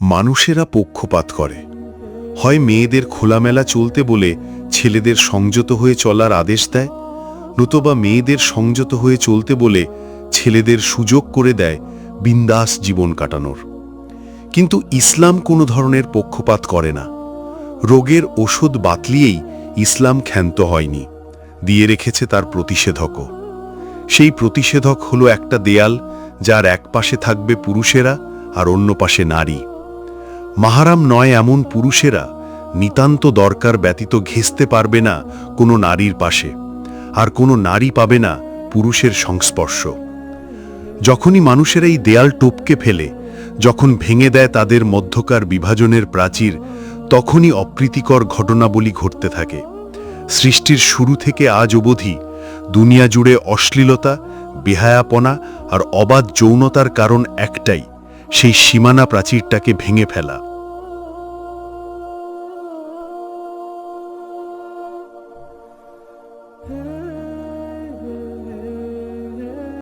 মানুষেরা পক্ষপাত করে। হয় মেয়েদের খোলামেলা চলতে বলে ছেলেদের সংযত হয়ে চলার আদেশ দেয়, নতুবা মেয়েদের সংযত হয়ে চলতে বলে ছেলেদের সুযোগ করে দেয় বিন্দাস জীবন কাটানোর। কিন্তু ইসলাম কোনো ধরনের পক্ষপাত করে না। রোগের ওষুধ বাতলিয়েই ইসলাম ক্ষান্ত হয়নি, দিয়ে রেখেছে তার প্রতিষেধকও। সেই প্রতিষেধক হলো একটা দেয়াল, যার এক পাশে থাকবে পুরুষেরা আর অন্য পাশে নারী। মাহারাম নয় এমন পুরুষেরা নিতান্ত দরকার ব্যতীত ঘেঁচতে পারবে না কোনো নারীর পাশে, আর কোনো নারী পাবে না পুরুষের সংস্পর্শ। যখনই মানুষের এই দেয়াল টপকে ফেলে, যখন ভেঙে দেয় তাদের মধ্যকার বিভাজনের প্রাচীর, তখনই অপ্রীতিকর ঘটনাবলী ঘটতে থাকে। সৃষ্টির শুরু থেকে আজ অবধি দুনিয়া জুড়ে অশ্লীলতা, বেহায়াপনা আর অবাধ যৌনতার কারণ একটাই সেই সীমানা প্রাচীরটাকে ভেঙে ফেলা।